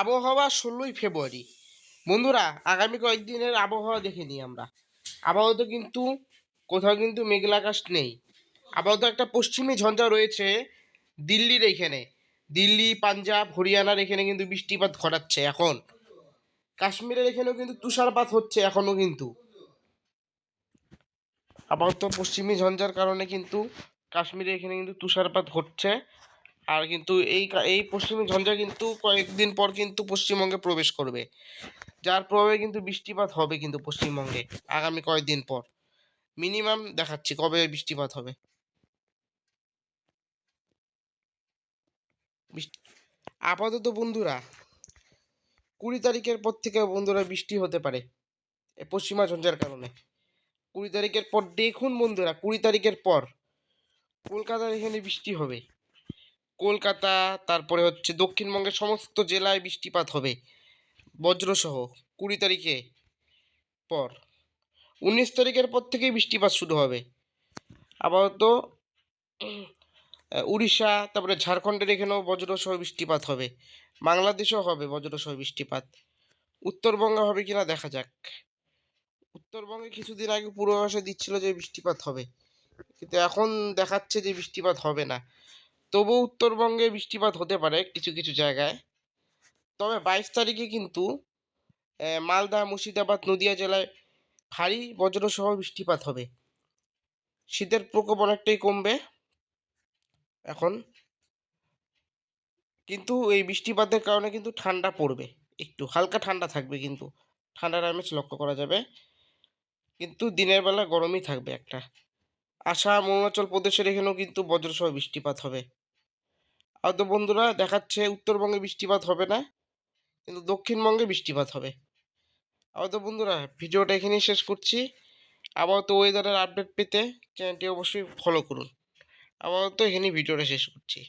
আবহাওয়া ষোলোই ফেব্রুয়ারি। বন্ধুরা, আগামী কয়েকদিনের আবহাওয়া দেখে নিই আমরা। আবহাওয়া তো কিন্তু কোথাও কিন্তু মেঘলা আকাশ নেই আপাতত একটা পশ্চিমী ঝঞ্ঝা রয়েছে দিল্লির এইখানে দিল্লি, পাঞ্জাব, হরিয়ানার এখানে কিন্তু বৃষ্টিপাত ঘটাচ্ছে এখন। কাশ্মীরের এখানেও কিন্তু তুষারপাত হচ্ছে এখনও কিন্তু। আপাতত পশ্চিমী ঝঞ্ঝার কারণে কিন্তু কাশ্মীরে এখানে কিন্তু তুষারপাত ঘটছে। আর কিন্তু এই এই পশ্চিমী ঝঞ্ঝা কিন্তু কয়েকদিন পর কিন্তু পশ্চিমবঙ্গে প্রবেশ করবে। যার প্রভাবে কিন্তু বৃষ্টিপাত হবে কিন্তু পশ্চিমবঙ্গে আগামী কয়েকদিন পর। মিনিমাম দেখাচ্ছি কবে বৃষ্টিপাত হবে। আপাতত বন্ধুরা, কুড়ি তারিখের পর থেকে বন্ধুরা বৃষ্টি হতে পারে পশ্চিমা ঝঞ্ঝার কারণে। কুড়ি তারিখের পর, দেখুন বন্ধুরা, কুড়ি তারিখের পর কলকাতার এখানে বৃষ্টি হবে। কলকাতা, তারপরে হচ্ছে দক্ষিণবঙ্গের সমস্ত জেলায় বৃষ্টিপাত হবে, বজ্রসহ, কুড়ি তারিখে পর। উনিশ তারিখের পর থেকেই বৃষ্টিপাত শুরু হবে। আপাতত উড়িষ্যা, তারপরে ঝাড়খণ্ডের এখানেও বজ্রসহ বৃষ্টিপাত হবে, বাংলাদেশেও হবে বজ্রসহ বৃষ্টিপাত। উত্তরবঙ্গে হবে কিনা দেখা যাক। উত্তরবঙ্গে কিছুদিন আগে পূর্বাভাসে দিচ্ছিল যে বৃষ্টিপাত হবে, কিন্তু এখন দেখাচ্ছে যে বৃষ্টিপাত হবে না। তবু উত্তরবঙ্গে বৃষ্টিপাত হতে পারে কিছু কিছু জায়গায়। তবে বাইশ তারিখে কিন্তু মালদা, মুর্শিদাবাদ, নদিয়া জেলায় ভারী বজ্রসহ বৃষ্টিপাত হবে। শীতের প্রকোপ অনেকটাই কমবে এখন। কিন্তু এই বৃষ্টিপাতের কারণে কিন্তু ঠান্ডা পড়বে একটু, হালকা ঠান্ডা থাকবে কিন্তু। ঠান্ডার আমেজ লক্ষ্য করা যাবে। কিন্তু দিনের বেলা গরমই থাকবে একটা। আসাম, অরুণাচল প্রদেশের এখানেও কিন্তু বজ্রসহ বৃষ্টিপাত হবে। আর তো বন্ধুরা দেখাচ্ছে উত্তরবঙ্গে বৃষ্টিপাত হবে না, কিন্তু দক্ষিণবঙ্গে বৃষ্টিপাত হবে। আপাতত বন্ধুরা, ভিডিওটা এখানেই শেষ করছি। আপাতত ওয়েদারের আপডেট পেতে চ্যানেলটি অবশ্যই ফলো করুন। আপাতত এখানেই ভিডিওটা শেষ করছি।